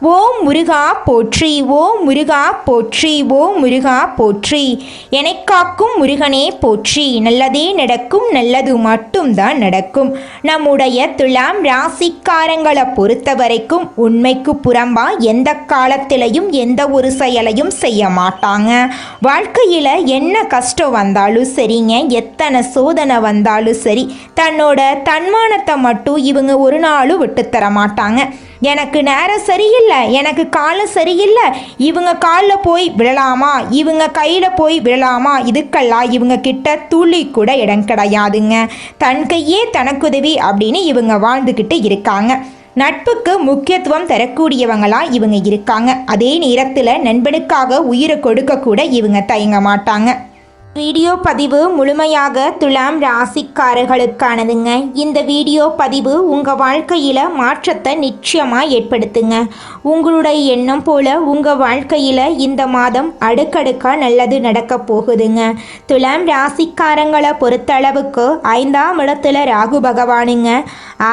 ஓ முருகா போற்றி ஓ முருகா போற்றி ஓ முருகா போற்றி. காக்கும் முருகனே போற்றி. நல்லதே நடக்கும் நல்லது மட்டும்தான் நடக்கும். நம்முடைய துலாம் ராசிக்காரங்களை பொறுத்த வரைக்கும் உண்மைக்கு புறம்பா எந்த காலத்திலையும் எந்த ஒரு செயலையும் செய்ய மாட்டாங்க. வாழ்க்கையில் என்ன கஷ்டம் வந்தாலும் சரிங்க எத்தனை சோதனை வந்தாலும் சரி தன்னோட தன்மானத்தை மட்டும் இவங்க ஒரு நாளும் விட்டு தர மாட்டாங்க. எனக்கு நேரம் சரியில்லை எனக்கு காலம் சரியில்லை. இவங்க காலில் போய் விழலாமா? இவங்க கையில் போய் விழலாமா? இதுக்கெல்லாம் இவங்க கிட்ட துளி கூட இடம் கிடையாதுங்க. தன் கையே தனக்குதவி அப்படின்னு இவங்க வாழ்ந்துக்கிட்டு இருக்காங்க. நட்புக்கு முக்கியத்துவம் தரக்கூடியவங்களா இவங்க இருக்காங்க. அதே நேரத்தில் நண்பனுக்காக உயிரை கொடுக்க கூட இவங்க தயங்க மாட்டாங்க. வீடியோ பதிவு முழுமையாக துலாம் ராசிக்காரர்களுக்கானதுங்க. இந்த வீடியோ பதிவு உங்கள் வாழ்க்கையில் மாற்றத்தை நிச்சயமாக ஏற்படுத்துங்க. உங்களுடைய எண்ணம் போல உங்கள் வாழ்க்கையில் இந்த மாதம் அடுக்கடுக்காக நல்லது நடக்க போகுதுங்க. துலாம் ராசிக்காரங்களை பொறுத்தளவுக்கு ஐந்தாம் இடத்துல ராகு பகவானுங்க.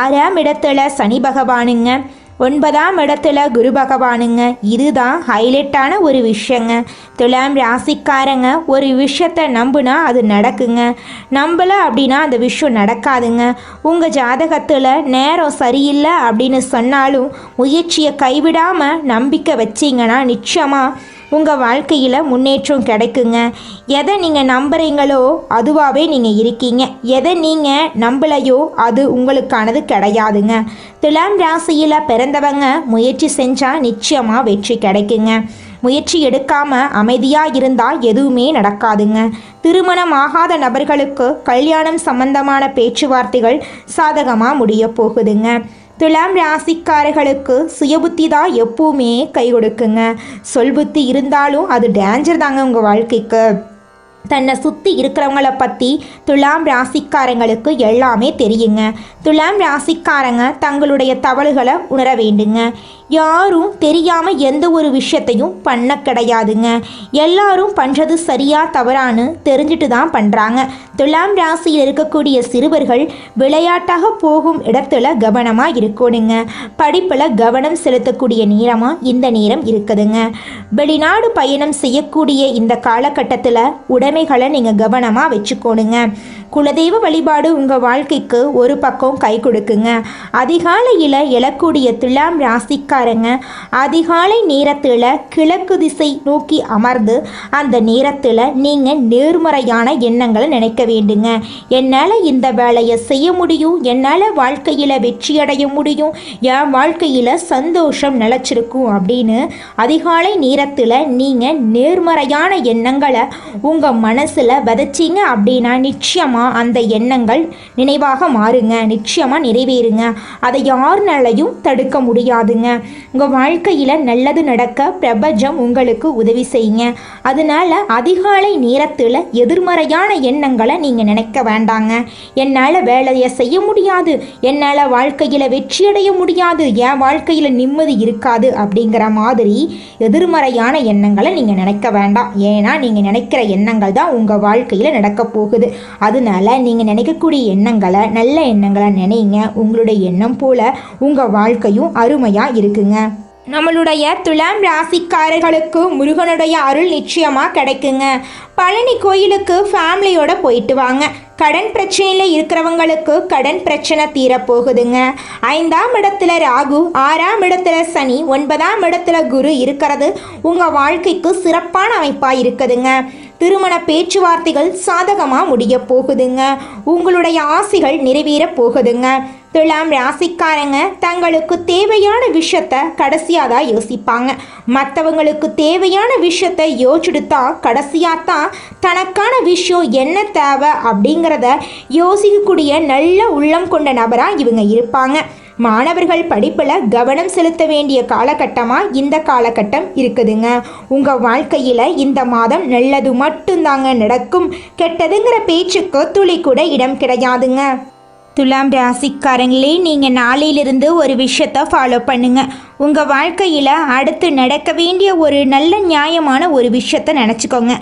ஆறாம் இடத்துல சனி பகவானுங்க. ஒன்பதாம் இடத்துல குரு பகவானுங்க. இதுதான் ஹைலைட்டான ஒரு விஷயங்க. துலாம் ராசிக்காரங்க ஒரு விஷயத்த நம்புனா அது நடக்குங்க. நம்பலை அப்படின்னா அந்த விஷயம் நடக்காதுங்க. உங்கள் ஜாதகத்தில் நேரம் சரியில்லை அப்படின்னு சொன்னாலும் முயற்சியை கைவிடாமல் நம்பிக்கை வச்சிங்கன்னா நிச்சயமாக உங்கள் வாழ்க்கையில் முன்னேற்றம் கிடைக்குங்க. எதை நீங்கள் நம்புறீங்களோ அதுவாகவே நீங்கள் இருக்கீங்க. எதை நீங்கள் நம்பலையோ அது உங்களுக்கானது கிடையாதுங்க. துலாம் ராசியில் பிறந்தவங்க முயற்சி செஞ்சால் நிச்சயமாக வெற்றி கிடைக்குங்க. முயற்சி எடுக்காம அமைதியாக இருந்தால் எதுவுமே நடக்காதுங்க. திருமணம் ஆகாத நபர்களுக்கு கல்யாணம் சம்பந்தமான பேச்சுவார்த்தைகள் சாதகமாக முடிய போகுதுங்க. துலாம் ராசிக்காரர்களுக்கு சுயபுத்தி தான் எப்பவுமே கை கொடுக்குங்க சொல்புத்தி இருந்தாலும் அது டேஞ்சர் தாங்க உங்கள் வாழ்க்கைக்கு. தன்னை சுற்றி இருக்கிறவங்கள பற்றி துலாம் ராசிக்காரங்களுக்கு எல்லாமே தெரியுங்க. துலாம் ராசிக்காரங்க தங்களுடைய தவறுகளை உணர வேண்டுங்க. யாரும் தெரியாமல் எந்த ஒரு விஷயத்தையும் பண்ண கிடையாதுங்க. எல்லாரும் பண்ணுறது சரியாக தவறான்னு தெரிஞ்சுட்டு தான் பண்ணுறாங்க துலாம் ராசியில் இருக்கக்கூடிய சிறுவர்கள் விளையாட்டாக போகும் இடத்துல கவனமாக இருக்கணுங்க. படிப்பில் கவனம் செலுத்தக்கூடிய நேரமாக இந்த நேரம் இருக்குதுங்க. வெளிநாடு பயணம் செய்யக்கூடிய இந்த காலகட்டத்தில் உடைமைகளை நீங்கள் கவனமாக வச்சுக்கோணுங்க. குலதெய்வ வழிபாடு உங்கள் வாழ்க்கைக்கு ஒரு பக்கம் கை கொடுக்குங்க. அதிகாலையில் எழக்கூடிய துலாம் ராசிக்காரங்க அதிகாலை நேரத்தில் கிழக்கு திசை நோக்கி அமர்ந்து அந்த நேரத்தில் நீங்கள் நேர்மறையான எண்ணங்களை நினைக்க வேண்டுங்க. என்னால் இந்த வேலையை செய்ய முடியும்? என்னால் வாழ்க்கையில் வெற்றியடைய முடியும்? என் வாழ்க்கையில் சந்தோஷம் நிலச்சிருக்கும் அப்படின்னு அதிகாலை நேரத்தில் நீங்கள் நேர்மறையான எண்ணங்களை உங்கள் மனசில் விதைச்சிங்க அப்படின்னா நிச்சயமாக அந்த எண்ணங்கள் நினைவாக மாறுங்க. நிச்சயமாக நிறைவேறுங்க. அதை யார்னாலையும் தடுக்க முடியாதுங்க. உங்கள் வாழ்க்கையில் நல்லது நடக்க பிரபஞ்சம் உங்களுக்கு உதவி செய்யுங்க. அதனால் அதிகாலை நேரத்தில் எதிர்மறையான எண்ணங்களை நீங்கள் நினைக்க வேண்டாங்க. என்னால் வேலையை செய்ய முடியாது. என்னால் வாழ்க்கையில் வெற்றியடைய முடியாது. என் வாழ்க்கையில் நிம்மதி இருக்காது அப்படிங்கிற மாதிரி எதிர்மறையான எண்ணங்களை நீங்கள் நினைக்க வேண்டாம். ஏன்னா நீங்கள் நினைக்கிற எண்ணங்கள் தான் உங்கள் வாழ்க்கையில் நடக்க போகுது. அதனால நீங்கள் நினைக்கக்கூடிய எண்ணங்களை நல்ல எண்ணங்களை நினைங்க. உங்களுடைய எண்ணம் போல உங்கள் வாழ்க்கையும் அருமையாக இருக்குங்க. நம்மளுடைய துலாம் ராசிக்காரர்களுக்கு முருகனுடைய அருள் நிச்சயமாக கிடைக்குங்க. பழனி கோயிலுக்கு ஃபேமிலியோட போயிட்டு வாங்க. கடன் பிரச்சனையில் இருக்கிறவங்களுக்கு கடன் பிரச்சனை தீரப்போகுதுங்க. ஐந்தாம் இடத்துல ராகு ஆறாம் இடத்துல சனி ஒன்பதாம் இடத்துல குரு இருக்கிறது உங்கள் வாழ்க்கைக்கு சிறப்பான அமைப்பாக இருக்குதுங்க. திருமண பேச்சுவார்த்தைகள் சாதகமாக முடிய போகுதுங்க. உங்களுடைய ஆசைகள் நிறைவேற போகுதுங்க. துலாம் ராசிக்காரங்க தங்களுக்கு தேவையான விஷயத்த கடைசியாக தான் யோசிப்பாங்க. மற்றவங்களுக்கு தேவையான விஷயத்த யோசிச்சுட்டு தான் கடைசியாக தான் தனக்கான விஷயம் என்ன தேவை அப்படிங்கிறத யோசிக்கக்கூடிய நல்ல உள்ளம் கொண்ட நபராக இவங்க இருப்பாங்க. மாணவர்கள் படிப்பில் கவனம் செலுத்த வேண்டிய காலகட்டமாக இந்த காலகட்டம் இருக்குதுங்க. உங்கள் வாழ்க்கையில் இந்த மாதம் நல்லது மட்டும்தாங்க நடக்கும். கெட்டதுங்கிற பேச்சுக்கு துளி கூட இடம் கிடையாதுங்க. துலாம் ராசிக்காரங்களே நீங்கள் நாளையிலிருந்து ஒரு விஷயத்தை ஃபாலோ பண்ணுங்க. உங்கள் வாழ்க்கையில் அடுத்து நடக்க வேண்டிய ஒரு நல்ல நியாயமான ஒரு விஷயத்த நினச்சிக்கோங்க.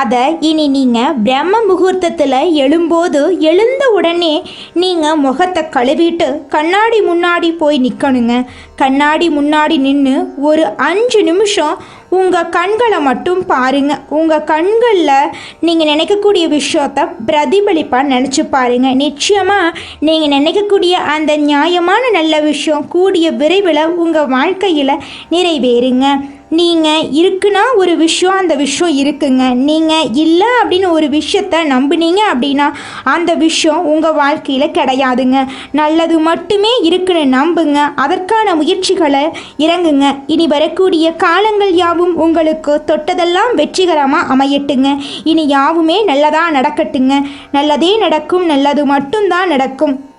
அதை இனி நீங்கள் பிரம்ம முகூர்த்தத்தில் எழும்போது எழுந்த உடனே நீங்கள் முகத்தை கழுவிட்டு கண்ணாடி முன்னாடி போய் நிற்கணுங்க கண்ணாடி முன்னாடி நின்று ஒரு அஞ்சு நிமிஷம் உங்கள் கண்களை மட்டும் பாருங்க. உங்கள் கண்களில் நீங்கள் நினைக்கக்கூடிய விஷயத்த பிரதிபலிப்பாக நினச்சி பாருங்க. நிச்சயமாக நீங்கள் நினைக்கக்கூடிய அந்த நியாயமான நல்ல விஷயம் கூடிய விரைவில் உங்கள் வாழ்க்கையில் நிறைவேறுங்க. நீங்கள் இருக்குன்னா ஒரு விஷயம் அந்த விஷயம் இருக்குங்க. நீங்கள் இல்லை அப்படின்னு ஒரு விஷயத்த நம்புனீங்க அப்படின்னா அந்த விஷயம் உங்கள் வாழ்க்கையில் கிடையாதுங்க. நல்லது மட்டுமே இருக்குன்னு நம்புங்க. அதற்கான முயற்சிகளை இறங்குங்க. இனி வரக்கூடிய காலங்கள் யாவும் உங்களுக்கு தொட்டதெல்லாம் வெற்றிகரமாக அமையட்டுங்க. இனி யாவுமே நல்லதாக நடக்கட்டுங்க. நல்லதே நடக்கும் நல்லது மட்டும்தான் நடக்கும்.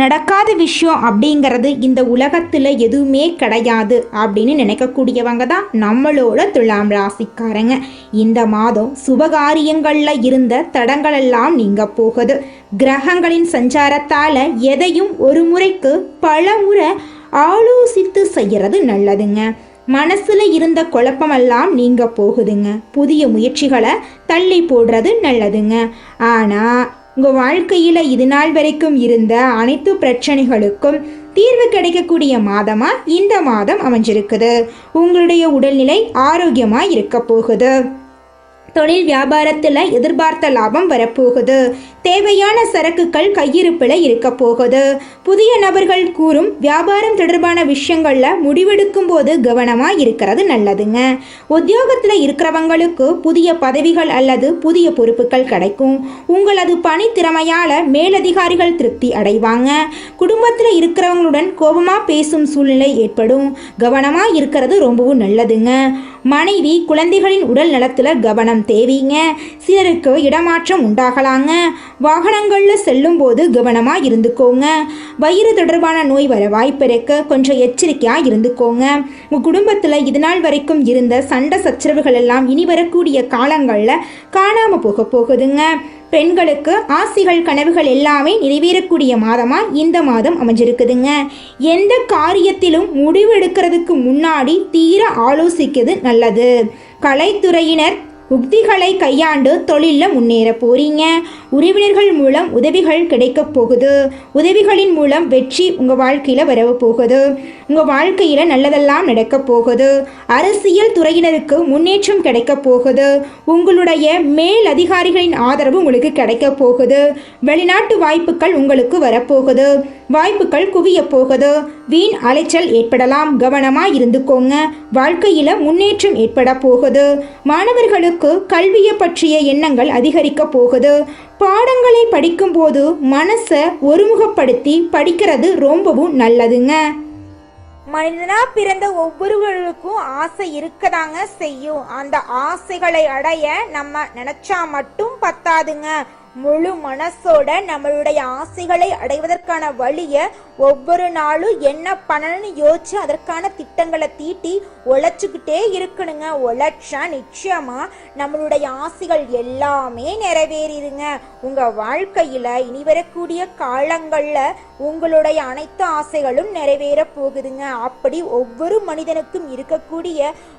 நடக்காத விஷயம் அப்படிங்கிறது இந்த உலகத்தில் எதுவுமே கிடையாது அப்படின்னு நினைக்கக்கூடியவங்க தான் நம்மளோட துலாம் ராசிக்காரங்க. இந்த மாதம் சுபகாரியங்களில் இருந்த தடங்களெல்லாம் நீங்க போகுது. கிரகங்களின் சஞ்சாரத்தால் எதையும் ஒரு முறைக்கு பல முறை ஆலோசித்து செய்கிறது நல்லதுங்க. மனசில் இருந்த குழப்பமெல்லாம் நீங்க போகுதுங்க. புதிய முயற்சிகளை தள்ளி போடுறது நல்லதுங்க. ஆனால் உங்கள் வாழ்க்கையில் இது நாள் வரைக்கும் இருந்த அனைத்து பிரச்சனைகளுக்கும் தீர்வு கிடைக்கக்கூடிய மாதமாக இந்த மாதம் அமைஞ்சிருக்குது. உங்களுடைய உடல்நிலை ஆரோக்கியமாக இருக்க போகுது. தொழில் வியாபாரத்தில் எதிர்பார்த்த லாபம் வரப்போகுது. தேவையான சரக்குகள் கையிருப்பில் இருக்க போகுது. புதிய நபர்கள் கூறும் வியாபாரம் தொடர்பான விஷயங்களில் முடிவெடுக்கும் போது கவனமாக இருக்கிறது நல்லதுங்க. உத்தியோகத்தில் இருக்கிறவங்களுக்கு புதிய பதவிகள் அல்லது புதிய பொறுப்புகள் கிடைக்கும். உங்களது பணி திறமையால் மேலதிகாரிகள் திருப்தி அடைவாங்க. குடும்பத்தில் இருக்கிறவங்களுடன் கோபமாக பேசும் சூழ்நிலை ஏற்படும். கவனமாக இருக்கிறது ரொம்பவும் நல்லதுங்க. மனைவி குழந்தைகளின் உடல் நலத்தில் கவனம் தேவைங்க. சிலருக்கு இடமாற்றம் உண்டாகலாங்க. வாகனங்களில் செல்லும் போது கவனமாக இருந்துக்கோங்க. வயிறு தொடர்பான நோய் வர வாய்ப்பு இருக்க. கொஞ்சம் எச்சரிக்கையாக இருந்துக்கோங்க. உங்கள் குடும்பத்தில் இதுநாள் வரைக்கும் இருந்த சண்டை சச்சரவுகள் எல்லாம் இனி வரக்கூடிய காலங்களில் காணாமல் போக போகுதுங்க. பெண்களுக்கு ஆசைகள் கனவுகள் எல்லாமே நிறைவேறக்கூடிய மாதமாக இந்த மாதம் அமைஞ்சிருக்குதுங்க. எந்த காரியத்திலும் முடிவு எடுக்கிறதுக்கு முன்னாடி தீர ஆலோசிக்கிறது நல்லது. கலைத்துறையினர் உக்திகளை கையாண்டு தொழிலில் முன்னேற போறீங்க. உறவினர்கள் மூலம் உதவிகள் கிடைக்க போகுது. உதவிகளின் மூலம் வெற்றி உங்கள் வாழ்க்கையில் வரவு போகுது. உங்கள் வாழ்க்கையில் நல்லதெல்லாம் நடக்க போகுது. அரசியல் துறையினருக்கு முன்னேற்றம் கிடைக்க போகுது. உங்களுடைய மேல் அதிகாரிகளின் ஆதரவு உங்களுக்கு கிடைக்க போகுது. வெளிநாட்டு வாய்ப்புகள் உங்களுக்கு வரப்போகுது வாய்ப்புகள் குவிய போகுது. வீண் அலைச்சல் ஏற்படலாம். கவனமாக இருந்துக்கோங்க. வாழ்க்கையில் முன்னேற்றம் ஏற்பட போகுது. மாணவர்களுக்கு கல்வியை பற்றிய எண்ணங்கள் அதிகரிக்க போகுது. பாடங்களை படிக்கும்போது மனசை ஒருமுகப்படுத்தி படிக்கிறது ரொம்பவும் நல்லதுங்க. மனிதனா பிறந்த ஒவ்வொருவருக்கும் ஆசை இருக்கதாங்க செய்யும். அந்த ஆசைகளை அடைய நம்ம நினைச்சா மட்டும் பத்தாதுங்க. முழு மனசோட நம்மளுடைய ஆசைகளை அடைவதற்கான வழியை ஒவ்வொரு நாளும் என்ன பண்ணணும்னு யோசிச்சு அதற்கான திட்டங்களை தீட்டி உழைச்சிக்கிட்டே இருக்கணுங்க. உழைச்சா நிச்சயமா நம்மளுடைய ஆசைகள் எல்லாமே நிறைவேறிடுங்க உங்க வாழ்க்கையில இனி வரக்கூடிய காலங்கள்ல உங்களுடைய அனைத்து ஆசைகளும் நிறைவேற போகுதுங்க. அப்படி ஒவ்வொரு மனிதனுக்கும் இருக்கக்கூடிய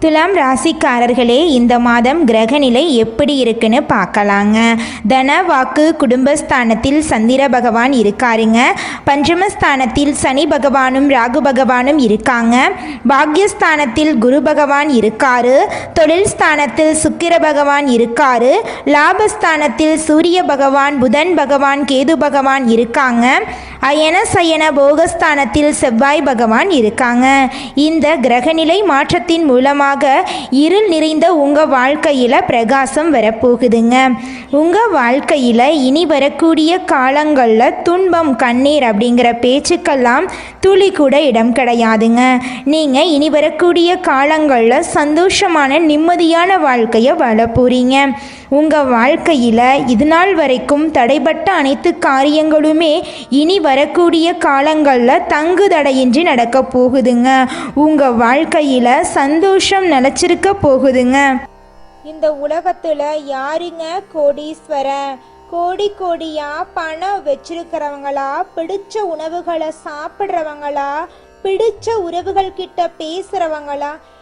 துலாம் ராசிக்காரர்களே இந்த மாதம் கிரகநிலை எப்படி இருக்குன்னு பார்க்கலாங்க. தன வாக்கு குடும்பஸ்தானத்தில் சந்திர பகவான் இருக்காருங்க. பஞ்சமஸ்தானத்தில் சனி பகவானும் ராகு பகவானும் இருக்காங்க. பாக்யஸ்தானத்தில் குரு பகவான் இருக்காரு. தொழில் ஸ்தானத்தில் சுக்கிர பகவான் இருக்காரு. லாபஸ்தானத்தில் சூரிய பகவான் புதன் பகவான் கேது பகவான் இருக்காங்க. அயன சயன போகஸ்தானத்தில் செவ்வாய் பகவான் இருக்காங்க. இந்த கிரகநிலை மாற்றத்தின் மூலமாக இருள் நிறைந்த உங்கள் வாழ்க்கையில் பிரகாசம் வரப்போகுதுங்க. உங்கள் வாழ்க்கையில் இனி வரக்கூடிய காலங்களில் துன்பம் கண்ணீர் அப்படிங்கிற பேச்சுக்கெல்லாம் துளி கூட இடம் கிடையாதுங்க. நீங்கள் இனி வரக்கூடிய காலங்களில் சந்தோஷமான நிம்மதியான வாழ்க்கையை வாழ போகிறீங்க உங்கள் வாழ்க்கையில் இது நாள் வரைக்கும் தடைப்பட்ட அனைத்து காரியங்களுமே இனி வரக்கூடிய காலங்களில் தங்கு தடையின்றி நடக்க போகுதுங்க. உங்கள் வாழ்க்கையில் சந்தோஷம் நிலச்சிருக்க போகுதுங்க. இந்த உலகத்தில் யாருங்க கோடீஸ்வரன் கோடி கோடியா பணம் வச்சிருக்கிறவங்களா? பிடிச்ச உணவுகளை சாப்பிட்றவங்களா? பிடிச்ச உறவுகள் கிட்ட பேசுறவங்களா?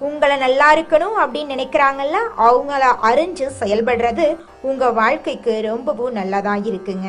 உங்களை நல்லா இருக்கணும் அப்படின்னு நினைக்கிறாங்கல்ல அவங்கள அறிஞ்சு செயல்படுறது உங்க வாழ்க்கைக்கு ரொம்பவும் நல்லதா இருக்குங்க.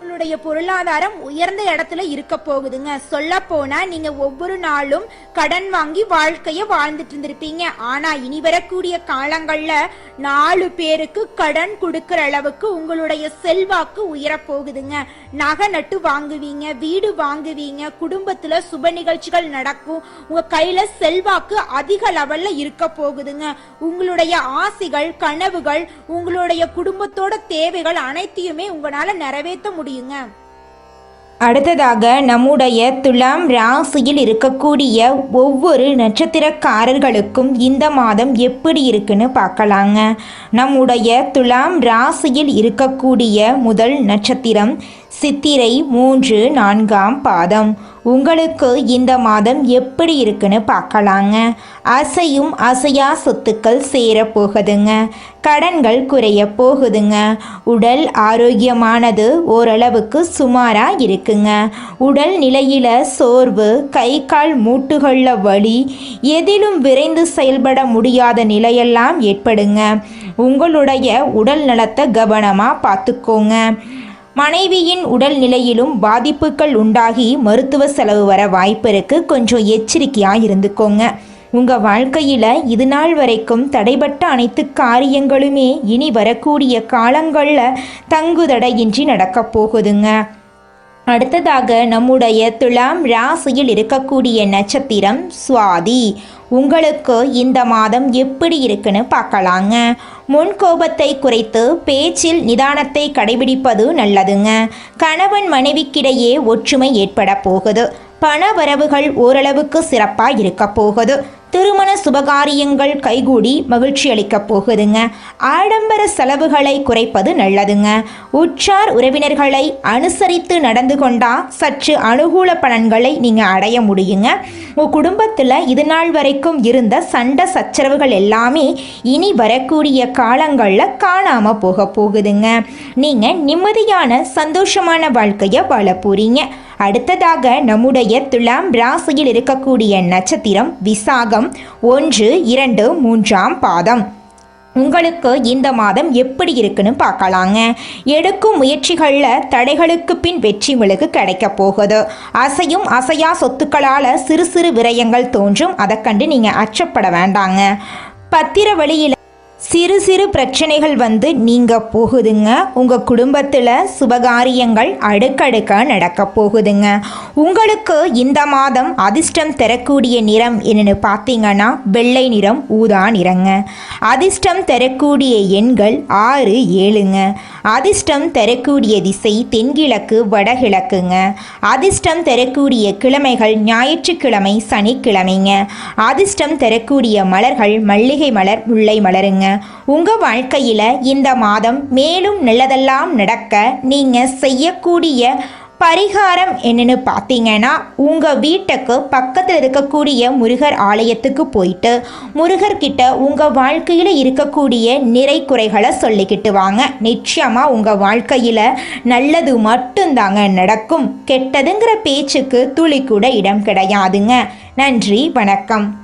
உங்களுடைய பொருளாதாரம் உயர்ந்த இடத்துல இருக்க போகுதுங்க. சொல்ல போனா நீங்க ஒவ்வொரு நாளும் கடன் வாங்கி வாழ்க்கைய வாழ்ந்துட்டு இருந்திருப்பீங்க. ஆனா இனி வரக்கூடிய காலங்கள்ல நாலு பேருக்கு கடன் கொடுக்கற அளவுக்கு உங்களுடைய செல்வாக்கு உயர போகுதுங்க. நகை நட்டு வாங்குவீங்க வீடு வாங்குவீங்க குடும்பத்துல சுப நிகழ்ச்சிகள் நடக்கும். உங்க கையில செல்வாக்கு அதிக லெவல்ல இருக்க போகுதுங்க. உங்களுடைய ஆசைகள் கனவுகள் உங்களுடைய குடும்பத்தோட தேவைகள் அனைத்தையுமே உங்களால நிறைவேற்ற செய்யுங்க அடுத்ததாக நம்முடைய துலாம் ராசியில் இருக்கக்கூடிய ஒவ்வொரு நட்சத்திரக்காரர்களுக்கும் இந்த மாதம் எப்படி இருக்குன்னு பார்க்கலாங்க. நம்முடைய துலாம் ராசியில் இருக்கக்கூடிய முதல் நட்சத்திரம் சித்திரை மூன்று நான்காம் பாதம். உங்களுக்கு இந்த மாதம் எப்படி இருக்குன்னு பார்க்கலாங்க. அசையும் அசையா சொத்துக்கள் சேர போகுதுங்க கடன்கள் குறைய போகுதுங்க உடல் ஆரோக்கியமானது ஓரளவுக்கு சுமாராக இருக்குங்க. உடல் நிலையில் சோர்வு கை கால் மூட்டுகளில் வலி எதிலும் விரைந்து செயல்பட முடியாத நிலையெல்லாம் ஏற்படுங்க. உங்களுடைய உடல் நலத்தை கவனமாக பார்த்துக்கோங்க. மனைவியின் உடல் நிலையிலும் பாதிப்புகள் உண்டாகி மருத்துவ செலவு வர வாய்ப்பு இருக்கு கொஞ்சம் எச்சரிக்கையாக இருந்துக்கோங்க உங்கள் வாழ்க்கையில் இது நாள் வரைக்கும் தடைபட்ட அனைத்து காரியங்களுமே இனி வரக்கூடிய காலங்களில் தங்குதடையின்றி நடக்கப் போகுதுங்க. அடுத்ததாக நம்முடைய துலாம் ராசியில் இருக்கக்கூடிய நட்சத்திரம் சுவாதி. உங்களுக்கு இந்த மாதம் எப்படி இருக்குன்னு பார்க்கலாங்க. முன் கோபத்தை குறைத்து பேச்சில் நிதானத்தை கடைபிடிப்பது நல்லதுங்க. கணவன் மனைவிக்கிடையே ஒற்றுமை ஏற்பட போகுது. பண வரவுகள் ஓரளவுக்கு சிறப்பாக இருக்க போகுது. திருமண சுபகாரியங்கள் கைகூடி மகிழ்ச்சி அளிக்கப் போகுதுங்க. ஆடம்பர செலவுகளை குறைப்பது நல்லதுங்க. உற்றார் உறவினர்களை அனுசரித்து நடந்து கொண்டா சற்று அனுகூல பலன்களை நீங்கள் அடைய முடியுங்க. உங்கள் குடும்பத்தில் இது நாள் வரைக்கும் இருந்த சண்டை சச்சரவுகள் எல்லாமே இனி வரக்கூடிய காலங்களில் காணாமல் போக போகுதுங்க. நீங்கள் நிம்மதியான சந்தோஷமான வாழ்க்கையை வாழ போகிறீங்க அடுத்ததாக நம்முடைய துலாம் ராசியில் இருக்கக்கூடிய நட்சத்திரம் விசாகம் ஒன்று இரண்டு மூன்றாம் பாதம். உங்களுக்கு இந்த மாதம் எப்படி இருக்குன்னு பார்க்கலாங்க. எடுக்கும் முயற்சிகளில் தடைகளுக்கு பின் வெற்றி உங்களுக்கு கிடைக்க போகுது. அசையும் அசையா சொத்துக்களால் சிறு சிறு விரயங்கள் தோன்றும். அதை கண்டு நீங்கள் அச்சப்பட வேண்டாங்க. பத்திர வழியில் சிறு சிறு பிரச்சனைகள் வந்து நீங்க போகுதுங்க. உங்க குடும்பத்தில் சுபகாரியங்கள் அடுக்கடுக்க நடக்க போகுதுங்க. உங்களுக்கு இந்த மாதம் அதிர்ஷ்டம் தரக்கூடிய நிறம் என்னன்னு பார்த்தீங்கன்னா வெள்ளை நிறம் ஊதா நிறங்க. அதிர்ஷ்டம் தரக்கூடிய எண்கள் ஆறு ஏழுங்க. அதிர்ஷ்டம் தரக்கூடிய திசை தென்கிழக்கு வடகிழக்குங்க. அதிர்ஷ்டம் தரக்கூடிய கிழமைகள் ஞாயிற்றுக்கிழமை சனிக்கிழமைங்க. அதிர்ஷ்டம் தரக்கூடிய மலர்கள் மல்லிகை மலர் முல்லை மலருங்க. உங்கள் வாழ்க்கையில் இந்த மாதம் மேலும் நல்லதெல்லாம் நடக்க நீங்கள் செய்யக்கூடிய பரிகாரம் என்னென்னு பார்த்தீங்கன்னா உங்கள் வீட்டுக்கு பக்கத்தில் இருக்கக்கூடிய முருகர் ஆலயத்துக்கு போயிட்டு முருகர்கிட்ட உங்கள் வாழ்க்கையில் இருக்கக்கூடிய நிறை குறைகளை சொல்லிக்கிட்டு வாங்க. நிச்சயமாக உங்கள் வாழ்க்கையில் நல்லது மட்டும்தாங்க நடக்கும். கெட்டதுங்கிற பேச்சுக்கு துளி கூட இடம் கிடையாதுங்க. நன்றி வணக்கம்.